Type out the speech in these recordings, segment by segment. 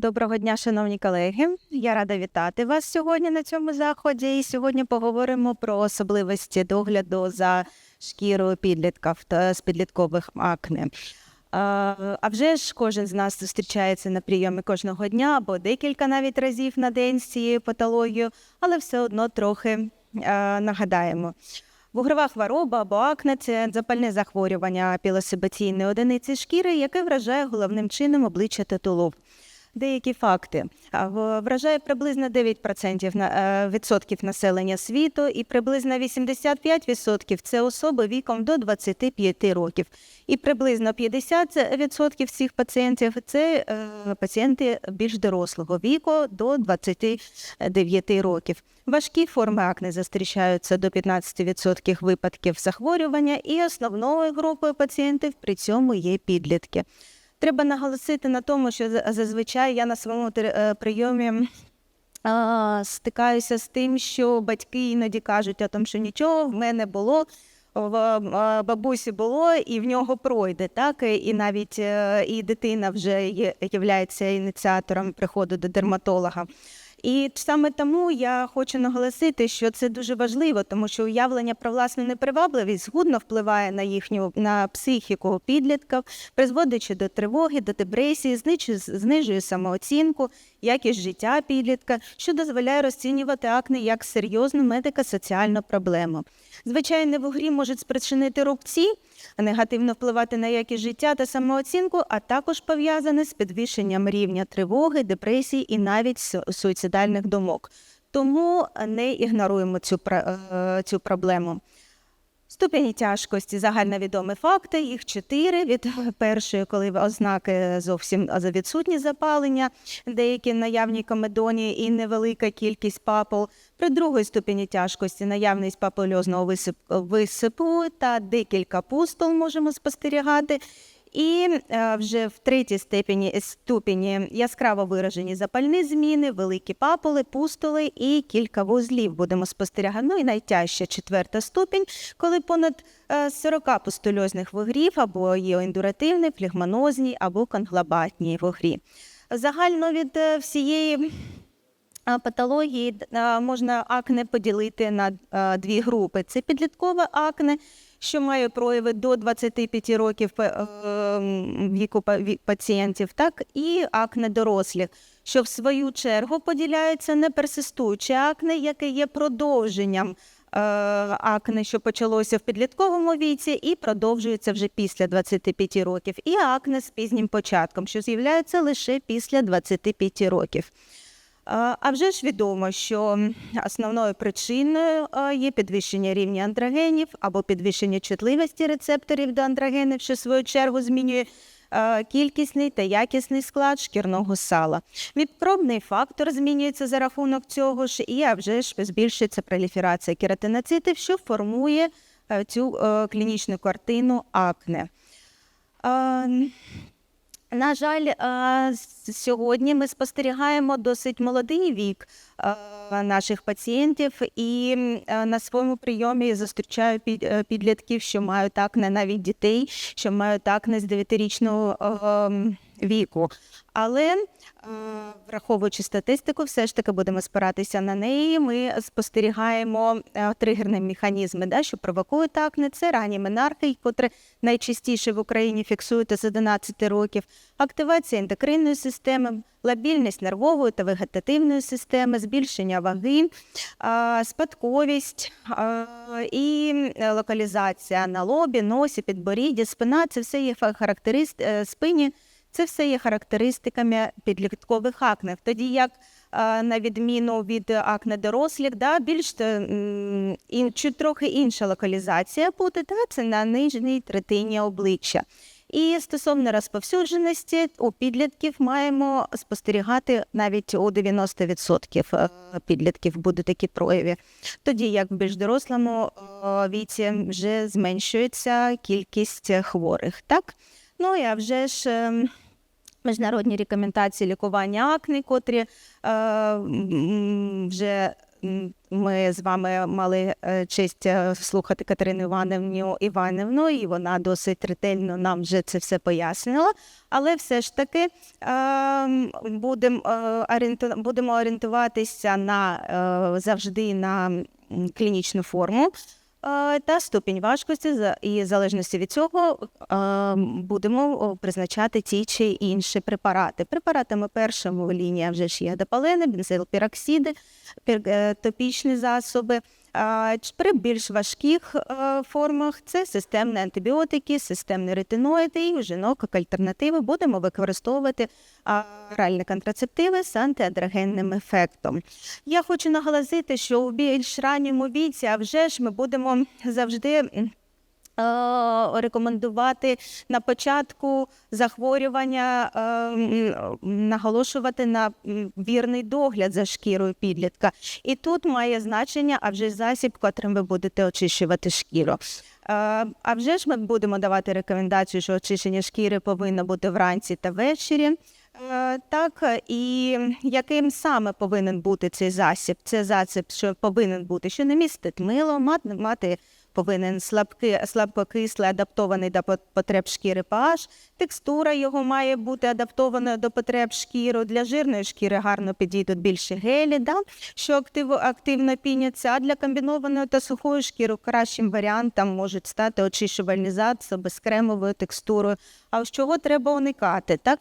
Доброго дня, шановні колеги. Я рада вітати вас сьогодні на цьому заході. І сьогодні поговоримо про особливості догляду за шкірою підлітків з підліткових акне. А вже ж кожен з нас зустрічається на прийомі кожного дня або декілька навіть разів на день з цією патологією, але все одно трохи нагадаємо. Вугрова хвороба або акне це запальне захворювання пілосибаційної одиниці шкіри, яке вражає головним чином обличчя та. Деякі факти вражає приблизно 9% на- е, відсотків населення світу, і приблизно 85% це особи віком до 25 років. І приблизно 50% всіх пацієнтів це е, пацієнти більш дорослого віку до 29 років. Важкі форми акне зустрічаються до 15% випадків захворювання, і основною групою пацієнтів при цьому є підлітки. Треба наголосити на тому, що за- зазвичай я на своєму е, прийомі стикаюся з тим, що батьки іноді кажуть, о том, що нічого в мене було. В бабусі було і в нього пройде, так і навіть е, і дитина вже є являється ініціатором приходу до дерматолога. І саме тому я хочу наголосити, що це дуже важливо, тому що уявлення про власну непривабливість згодно впливає на їхню на психіку підлітків, призводячи до тривоги, до депресії, знижує, самооцінку, якість життя підлітка, що дозволяє розцінювати акне як серйозну медико-соціальну проблему. Звичайно, в грі можуть спричинити рубці, негативно впливати на якість життя та самооцінку, а також пов'язане з підвищенням рівня тривоги, депресії і навіть су- суїцидальних думок. Тому не ігноруємо цю, е, цю проблему. Ступені тяжкості загальновідомі факти, їх чотири. Від першої, коли ознаки зовсім за відсутні запалення, деякі наявні комедонії і невелика кількість папул. При другій ступені тяжкості наявність папульозного висип, висипу та декілька пустул можемо спостерігати. І е, вже в третій степені ступені яскраво виражені запальні зміни, великі папули, пустули і кілька вузлів будемо спостерігати. Ну і найтяжча четверта ступінь, коли понад е, 40 пустульозних вугрів або є індуративні, флегмонозні або конглобатні вугрі. Загально від е, всієї патології можна акне поділити на дві групи: це підліткове акне, що має прояви до 25 років е, віку па- пацієнтів, так і акне дорослих, що в свою чергу поділяється на персистуюче акне, яке є продовженням. е, Акне, що почалося в підлітковому віці, і продовжується вже після 25 років, і акне з пізнім початком, що з'являється лише після 25 років. А вже ж відомо, що основною причиною є підвищення рівня андрогенів або підвищення чутливості рецепторів до андрогенів, що в свою чергу змінює кількісний та якісний склад шкірного сала. Мікробний фактор змінюється за рахунок цього ж, і а вже ж збільшується проліферація кератиноцитів, що формує цю клінічну картину акне. На жаль, е, сьогодні ми спостерігаємо досить молодий вік е, наших пацієнтів, і е, на своєму прийомі зустрічаю під- підлітків, що мають так не навіть дітей, що мають так не з 9-річного м, віку. Але е, враховуючи статистику, все ж таки будемо спиратися на неї. Ми спостерігаємо е, тригерні механізми, да, що провокують акне. Це ранні менархи, котре найчастіше в Україні фіксуєте з 11 років, активація ендокринної системи, лабільність нервової та вегетативної системи, збільшення ваги, спадковість і е, локалізація на лобі, носі, підборідді, спина це все є фа- характерист... е, спині. Це все є характеристиками підліткових акне. Тоді як на відміну від акне дорослих, да, більш е, м, трохи інша локалізація буде, да, це на нижній третині обличчя. І стосовно розповсюдженості у підлітків маємо спостерігати навіть у 90% е, підлітків будуть такі прояви. Тоді як в більш дорослому е, віці вже зменшується кількість хворих. Так? Ну і а вже ж ем, міжнародні рекомендації лікування акне, котрі е, вже ми з вами мали е, честь е, слухати Катерину Іванівну Іванівну, і вона досить ретельно нам вже це все пояснила. Але все ж таки е, будемо орієнтуватися на завжди на клінічну форму. Е, Та ступінь важкості і в залежності від цього е, будемо призначати ті чи інші препарати. Препаратами першого лінія вже ж є депалени, бензилпіроксиди, пір- е, топічні засоби. При більш важких е, формах це системні антибіотики, системні ретиноїди і у жінок як альтернативи будемо використовувати оральні контрацептиви з антиадрогенним ефектом. Я хочу наголосити, що у більш ранньому віці, а вже ж ми будемо завжди. Е, Рекомендувати на початку захворювання е, наголошувати на вірний догляд за шкірою підлітка. І тут має значення, а вже засіб, котрим ви будете очищувати шкіру. Е, А вже ж ми будемо давати рекомендацію, що очищення шкіри повинно бути вранці та ввечері. Так, і яким саме повинен бути цей засіб? Це засіб, що повинен бути, що не містить мило, мати повинен слабки, слабкокислий, адаптований до пот- потреб шкіри pH. Текстура його має бути адаптованою до потреб шкіри. Для жирної шкіри гарно підійдуть більше гелі, да? що актив, активно піняться. А для комбінованої та сухої шкіри кращим варіантом можуть стати очищувальні засоби з кремовою текстурою. А ось чого треба уникати? Так?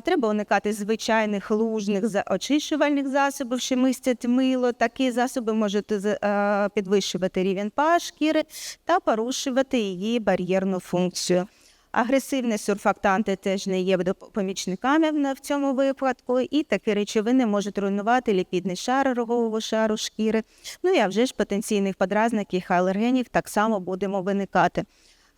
Треба уникати звичайних лужних очищувальних засобів, що містять мило. Такі засоби можуть е, підвищувати рівень pH шкіри та порушувати її бар'єрну функцію. Агресивні сурфактанти теж не є помічниками в- цьому випадку, і такі речовини можуть руйнувати ліпідний шар рогового шару шкіри. Ну і а вже ж потенційних подразників алергенів так само будемо виникати.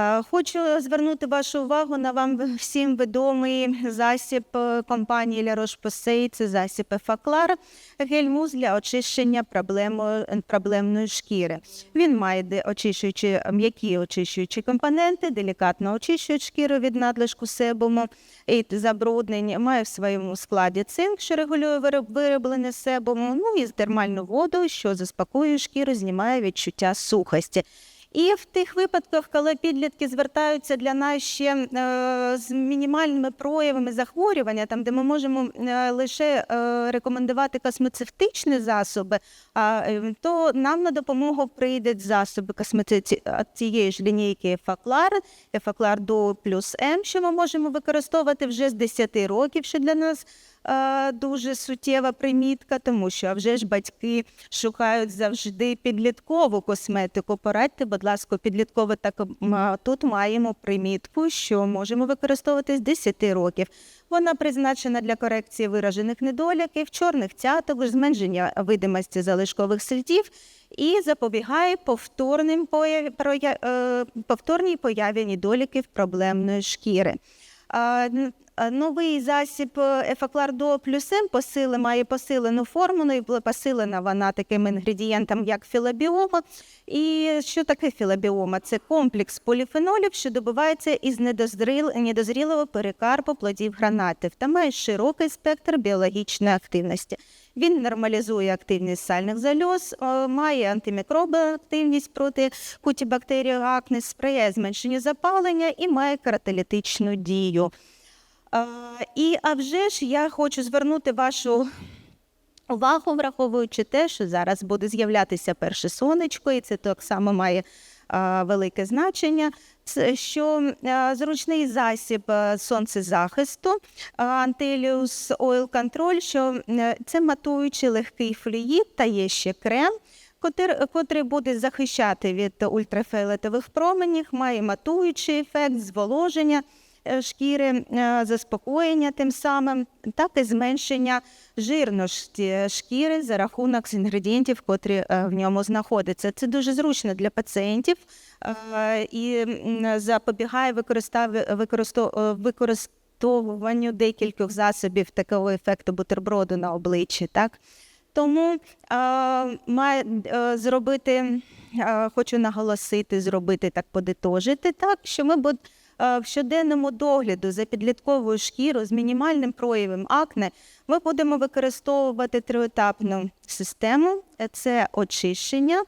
Е, Хочу звернути вашу увагу на вам всім відомий засіб е, компанії La Roche-Posay, це засіб Ефаклар, гель-муз для очищення проблемою- проблемної шкіри. Він має очищуючі, м'які очищуючі компоненти, делікатно очищують шкіру від надлишку себуму і забруднень. Має в своєму складі цинк, що регулює вироб- вироблення себуму, ну і термальну воду, що заспокоює шкіру, знімає відчуття сухості. І в тих випадках, коли підлітки звертаються для нас ще е, з мінімальними проявами захворювання, там де ми можемо е, лише е, рекомендувати космецевтичні засоби, а, то нам на допомогу прийдуть засоби цієї ж лінійки Ефаклар, Ефаклар до плюс М, що ми можемо використовувати вже з 10 років, що для нас дуже суттєва примітка, тому що вже ж батьки шукають завжди підліткову косметику. Порадьте, будь ласка, підліткову так тут маємо примітку, що можемо використовувати з 10 років. Вона призначена для корекції виражених недоліків, чорних цяток, зменшення видимості залишкових слідів і запобігає повторним появі, е, повторній появі недоліків проблемної шкіри. А, Новий засіб е, Ефаклар Дуо плюс М посили, має посилену формулу і була посилена вона таким інгредієнтом, як філобіома. І що таке філобіома? Це комплекс поліфенолів, що добувається із недозріл- недозрілого перикарпу плодів гранатів та має широкий спектр біологічної активності. Він нормалізує активність сальних залоз, е, має антимікробну активність проти кутібактерії акне, сприяє зменшенню запалення і має караталітичну дію. І а вже ж я хочу звернути вашу увагу, враховуючи те, що зараз буде з'являтися перше сонечко, і це так само має велике значення. Що зручний засіб сонцезахисту, Antelius Oil Control, що е, це матуючий легкий флюїд та є ще крем. Котрий буде захищати від ультрафіолетових променів, має матуючий ефект, зволоження шкіри, е, заспокоєння тим самим, так і зменшення жирності шкіри за рахунок інгредієнтів, котрі е, в ньому знаходяться. Це дуже зручно для пацієнтів е, і запобігає е, використовуванню декількох засобів такого ефекту бутерброду на обличчі. Так? Тому е, має е, зробити, е, хочу наголосити, зробити так, подитожити так, що ми буд, е, в щоденному догляду за підлітковою шкірою з мінімальним проявом акне ми будемо використовувати триетапну систему: це очищення,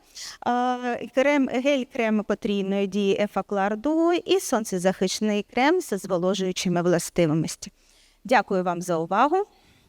е, крем, гель-крем потрійної дії Ефаклар Дуо і сонцезахисний крем з зволожуючими властивостями. Дякую вам за увагу.